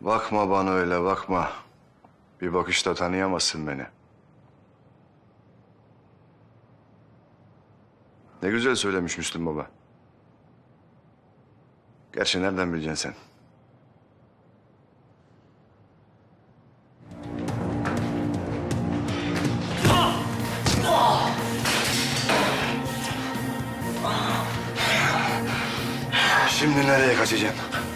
Bakma bana öyle bakma. Bir bakışta tanıyamazsın beni. Ne güzel söylemiş Müslüm Baba. Gerçi nereden bileceksin sen? Şimdi nereye kaçacaksın?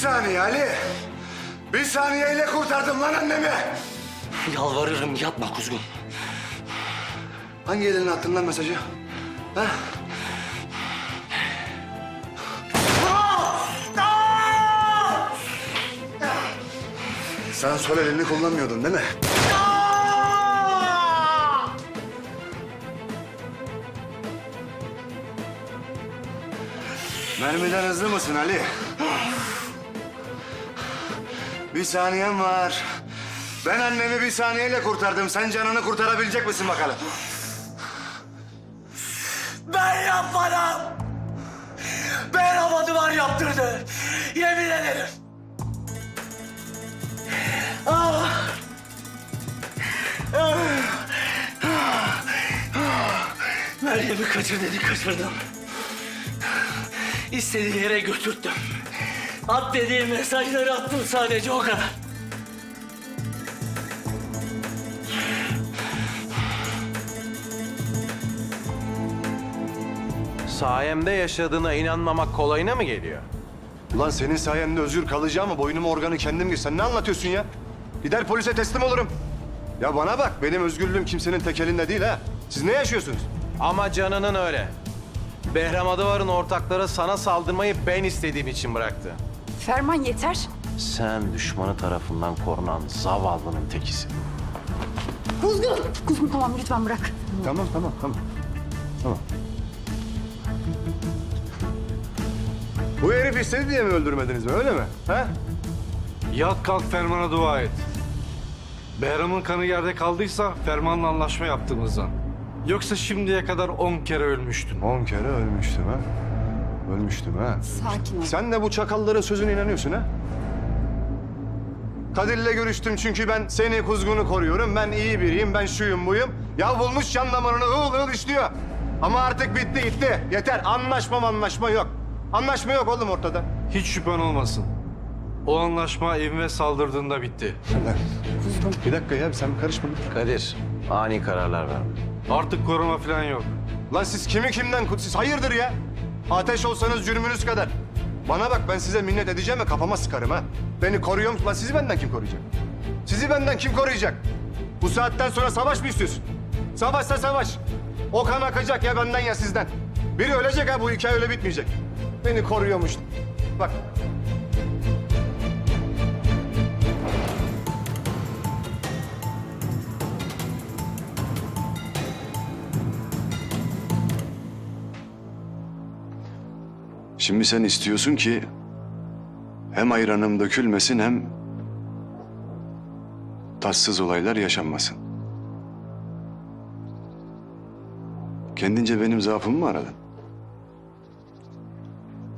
Saniye Ali. Bir saniyeyle kurtardım lan annemi. Yalvarırım yapma Kuzgun. Hangi eline attın lan mesajı? Ha? Sen sol elini kullanmıyordun değil mi? Mermiden hızlı mısın Ali? Bir saniyen var. Ben annemi bir saniyeyle kurtardım. Sen canını kurtarabilecek misin bakalım? Ben yapmadım. Ben ama duvar yaptırdı. Yemin ederim. Ah. Ah. Meryem'i kaçır dedi, kaçırdım. İstediği yere götürttüm. At dediği mesajları attım sadece o kadar. Sayemde yaşadığına inanmamak kolayına mı geliyor? Ulan senin sayende özgür kalacağım ama boynum organı kendim gir. Sen ne anlatıyorsun ya? Gider polise teslim olurum. Ya bana bak benim özgürlüğüm kimsenin tek elinde değil ha. Siz ne yaşıyorsunuz? Ama canının öyle. Behram Adıvar'ın ortakları sana saldırmayı ben istediğim için bıraktı. Ferman yeter. Sen düşmanı tarafından korunan zavallının tekisin. Kuzgun. Kuzgun tamam lütfen bırak. Tamam tamam tamam. Tamam. Bu herif istedi diye mi öldürmediniz mi öyle mi? Ha? Yat kalk fermana dua et. Behram'ın kanı yerde kaldıysa fermanla anlaşma yaptığımızdan. Yoksa şimdiye kadar on kere ölmüştün. On kere ölmüştüm ha. Ölmüştüm ha. Sakin ol. Sen de bu çakalların sözüne inanıyorsun ha? Kadir'le görüştüm çünkü ben seni kuzgunu koruyorum. Ben iyi biriyim, ben şuyum buyum. Ya bulmuş can damarını ığıl ığıl işliyor. Ama artık bitti gitti. Yeter. Anlaşma anlaşma yok. Anlaşma yok oğlum ortada. Hiç şüphen olmasın. O anlaşma evime saldırdığında bitti. Bir dakika ya sen karışma. Kadir, ani kararlar verme. Artık koruma falan yok. Lan siz kimi kimden siz hayırdır ya? Ateş olsanız cürmünüz kadar. Bana bak ben size minnet edeceğim ve kafama sıkarım ha. Beni koruyor musun? Lan sizi benden kim koruyacak? Sizi benden kim koruyacak? Bu saatten sonra savaş mı istiyorsun? Savaşsa savaş. O kan akacak ya benden ya sizden. Biri ölecek ha bu hikaye öyle bitmeyecek. Beni koruyormuş. Bak Şimdi sen istiyorsun ki hem ayranım dökülmesin hem tatsız olaylar yaşanmasın. Kendince benim zaafımı mı aradın?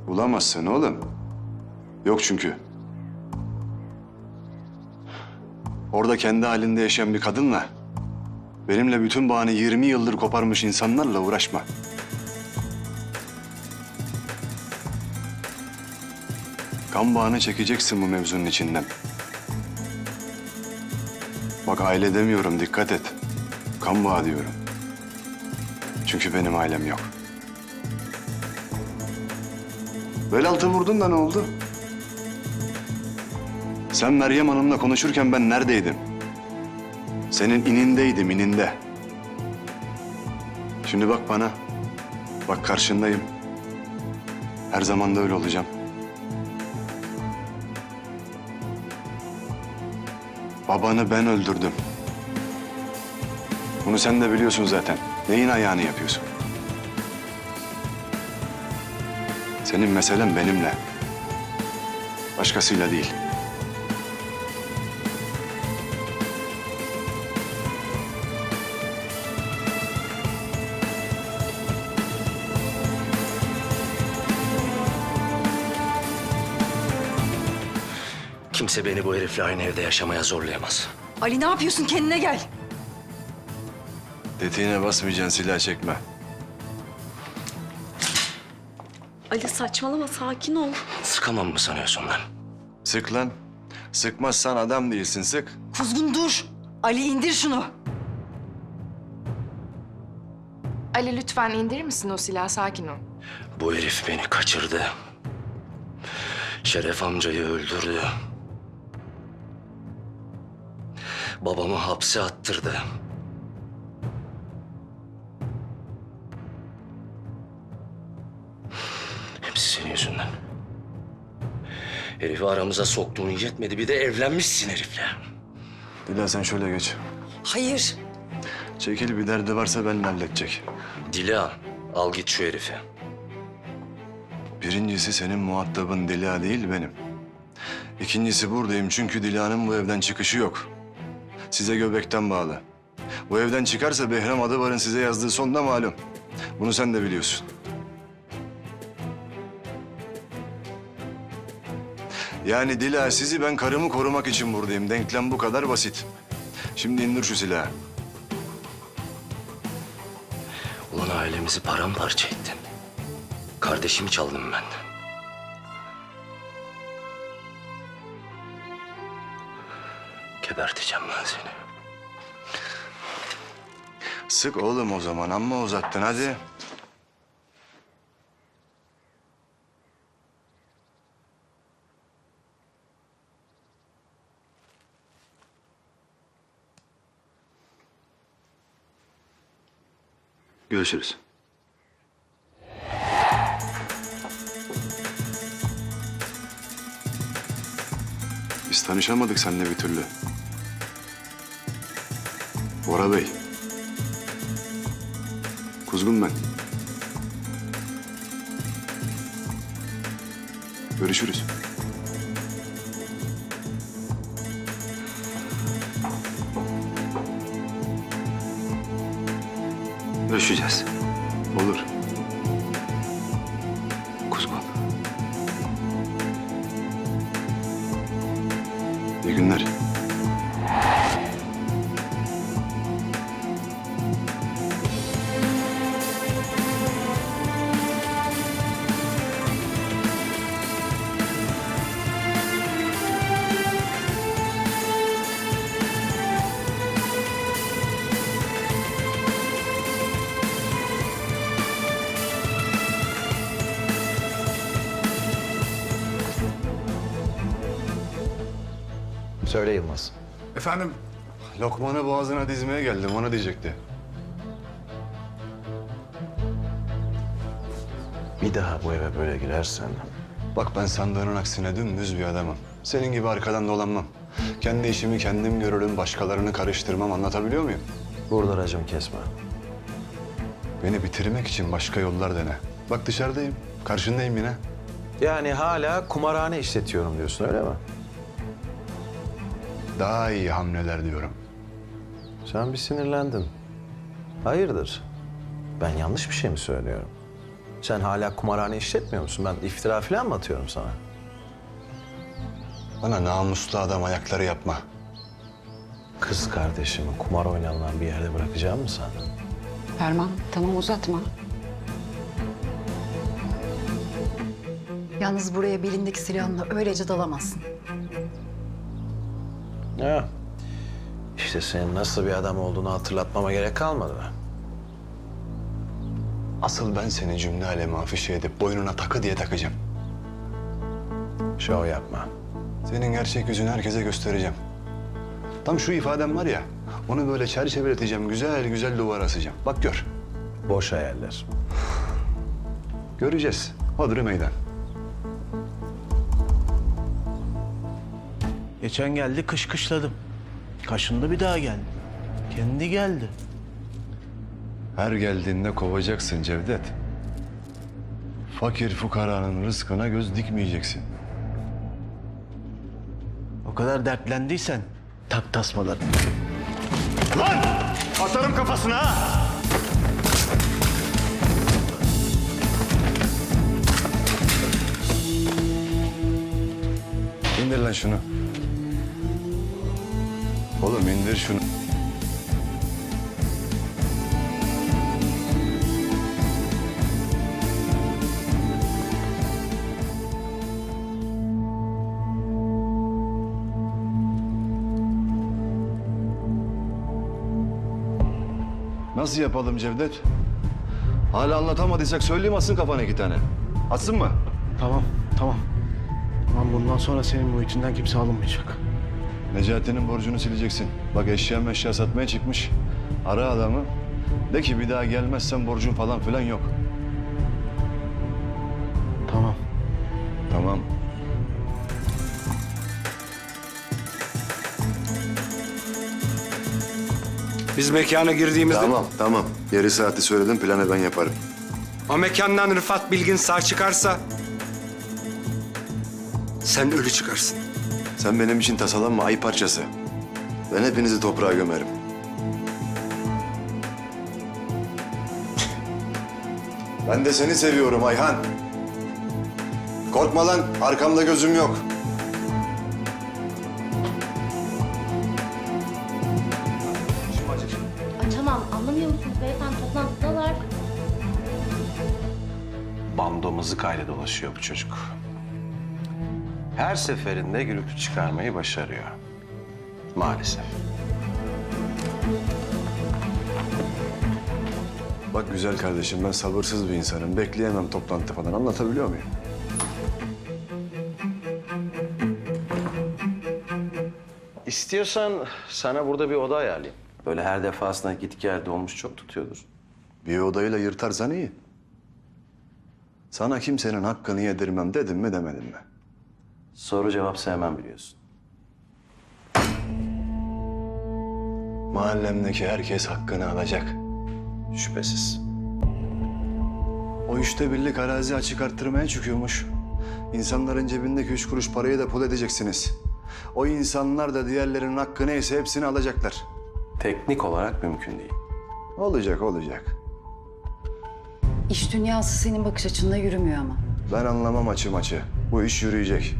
Bulamazsın oğlum. Yok çünkü. Orada kendi halinde yaşayan bir kadınla benimle bütün bağını 20 yıldır koparmış insanlarla uğraşma. Kan bağını çekeceksin bu mevzunun içinden. Bak aile demiyorum dikkat et. Kan bağı diyorum. Çünkü benim ailem yok. Bel altı vurdun da ne oldu? Sen Meryem Hanım'la konuşurken ben neredeydim? Senin inindeydim ininde. Şimdi bak bana. Bak karşındayım. Her zaman da öyle olacağım. Babanı ben öldürdüm. Bunu sen de biliyorsun zaten. Neyin ayağını yapıyorsun? Senin meselen benimle. Başkasıyla değil. Kimse beni bu herifle aynı evde yaşamaya zorlayamaz. Ali ne yapıyorsun? Kendine gel. Tetiğine basmayacaksın silah çekme. Ali saçmalama sakin ol. Sıkamam mı sanıyorsun lan? Sık lan. Sıkmazsan adam değilsin sık. Kuzgun dur. Ali indir şunu. Ali lütfen indirir misin o silahı? Sakin ol. Bu herif beni kaçırdı. Şeref amcayı öldürdü. Babamı hapse attırdı. Hepsi senin yüzünden. Herifi aramıza soktuğun yetmedi. Bir de evlenmişsin herifle. Dila sen şöyle geç. Hayır. Çekil bir derdi varsa benimle halledecek. Dila, al git şu herifi. Birincisi senin muhatabın Dila değil benim. İkincisi buradayım çünkü Dila'nın bu evden çıkışı yok. Size göbekten bağlı. Bu evden çıkarsa Behram Adıvar'ın size yazdığı son da malum. Bunu sen de biliyorsun. Yani Dila sizi ben karımı korumak için buradayım. Denklem bu kadar basit. Şimdi indir şu silahı. Ulan ailemizi paramparça ettin. Kardeşimi çaldın benden. Geberteceğim ben seni. Sık oğlum o zaman amma uzattın hadi. Görüşürüz. Biz tanışamadık seninle bir türlü. Bora Bey. Kuzgun ben. Görüşürüz. Görüşeceğiz. Olur. Söyle Yılmaz. Efendim, Lokman'ı boğazına dizmeye geldim. Ona diyecekti. Bir daha bu eve böyle girersen Bak ben sandığının aksine dümdüz bir adamım. Senin gibi arkadan dolanmam. Kendi işimi kendim görürüm, başkalarını karıştırmam. Anlatabiliyor muyum? burada racon kesme. Beni bitirmek için başka yollar dene. Bak dışarıdayım, karşındayım yine. Yani hala kumarhane işletiyorum diyorsun öyle mi? Daha iyi hamleler diyorum. Sen bir sinirlendin. Hayırdır? Ben yanlış bir şey mi söylüyorum? Sen hala kumarhane işletmiyor musun? Ben iftira falan mı atıyorum sana? Bana namuslu adam ayakları yapma. Kız kardeşimi kumar oynanılan bir yerde bırakacağım mı sen? Ferman tamam uzatma. Yalnız buraya belindeki silahınla öylece dalamazsın. Ya. İşte senin nasıl bir adam olduğunu hatırlatmama gerek kalmadı mı? Asıl ben seni cümle alemi afişe edip boynuna takı diye takacağım. Şov yapma. Senin gerçek yüzünü herkese göstereceğim. Tam şu ifadem var ya, onu böyle çerçeveleteceğim, güzel güzel duvara asacağım. Bak gör. Boş hayaller. Göreceğiz. Hodri meydan. Geçen geldi kış kışladım. Kaşındı bir daha geldi. Kendi geldi. Her geldiğinde kovacaksın Cevdet. Fakir fukaranın rızkına göz dikmeyeceksin. O kadar dertlendiysen tak tasmalar. Lan! Atarım kafasına ha! İndir lan şunu. Oğlum indir şunu. Nasıl yapalım Cevdet? Hala anlatamadıysak söyleyeyim atsın kafana iki tane. Atsın mı? Tamam, tamam. Tamam bundan sonra senin muhitinden kimse alınmayacak. Necati'nin borcunu sileceksin. Bak eşya meşya satmaya çıkmış. Ara adamı. De ki bir daha gelmezsen borcun falan filan yok. Tamam. Tamam. Biz mekana girdiğimizde Tamam tamam. Yeri saati söyledim planı ben yaparım. o mekandan Rıfat Bilgin sağ çıkarsa sen ölü çıkarsın. Sen benim için tasalanma ay parçası. Ben hepinizi toprağa gömerim. Ben de seni seviyorum Ayhan. Korkma lan arkamda gözüm yok. Açamam. Anlamıyor musunuz beyefendi? Toplantıdalar. Bando mızıkayla dolaşıyor bu çocuk. Her seferinde gürültü çıkarmayı başarıyor. Maalesef. Bak güzel kardeşim ben sabırsız bir insanım. Bekleyemem toplantı falan. Anlatabiliyor muyum? İstiyorsan sana burada bir oda ayarlayayım. Böyle her defasında git gel dolmuş çok tutuyordur. Bir odayla yırtarsan iyi. Sana kimsenin hakkını yedirmem dedim mi demedim mi? Soru cevap sevmem biliyorsun. Mahallemdeki herkes hakkını alacak. Şüphesiz. O işte birlik arazi açık arttırmaya çıkıyormuş. İnsanların cebindeki üç kuruş parayı da pul edeceksiniz. O insanlar da diğerlerinin hakkı neyse hepsini alacaklar. Teknik olarak mümkün değil. Olacak, olacak. İş dünyası senin bakış açınla yürümüyor ama. Ben anlamam açı maçı. Bu iş yürüyecek.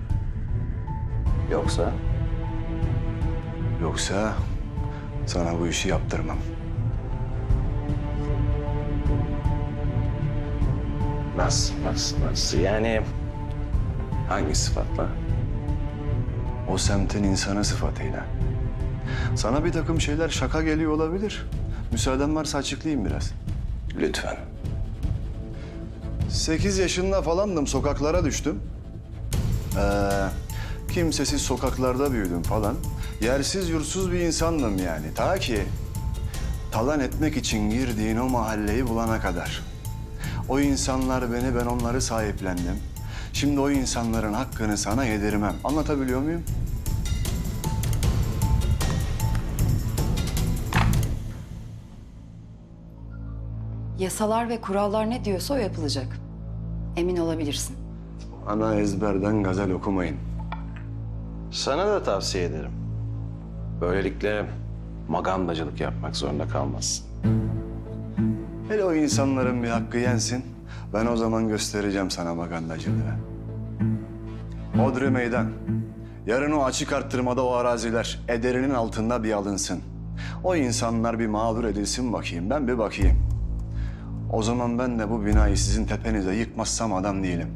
Yoksa Yoksa sana bu işi yaptırmam. nasıl, nasıl, nasıl? Yani hangi sıfatla? O semtin insanı sıfatıyla. Sana bir takım şeyler şaka geliyor olabilir. Müsaaden varsa açıklayayım biraz. Lütfen. Sekiz yaşında falandım, sokaklara düştüm. Ee, kimsesiz sokaklarda büyüdüm falan. Yersiz yursuz bir insandım yani. Ta ki talan etmek için girdiğin o mahalleyi bulana kadar. O insanlar beni, ben onları sahiplendim. Şimdi o insanların hakkını sana yedirmem. Anlatabiliyor muyum? Yasalar ve kurallar ne diyorsa o yapılacak. Emin olabilirsin. Ana ezberden gazel okumayın. Sana da tavsiye ederim. Böylelikle magandacılık yapmak zorunda kalmazsın. Hele o insanların bir hakkı yensin. Ben o zaman göstereceğim sana magandacılığı. Odri meydan. Yarın o açık arttırmada o araziler ederinin altında bir alınsın. O insanlar bir mağdur edilsin bakayım. Ben bir bakayım. O zaman ben de bu binayı sizin tepenize yıkmazsam adam değilim.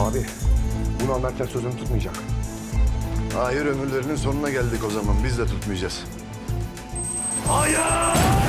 Abi, bunu anlarken sözünü tutmayacak. Hayır ömürlerinin sonuna geldik o zaman. Biz de tutmayacağız. Hayır!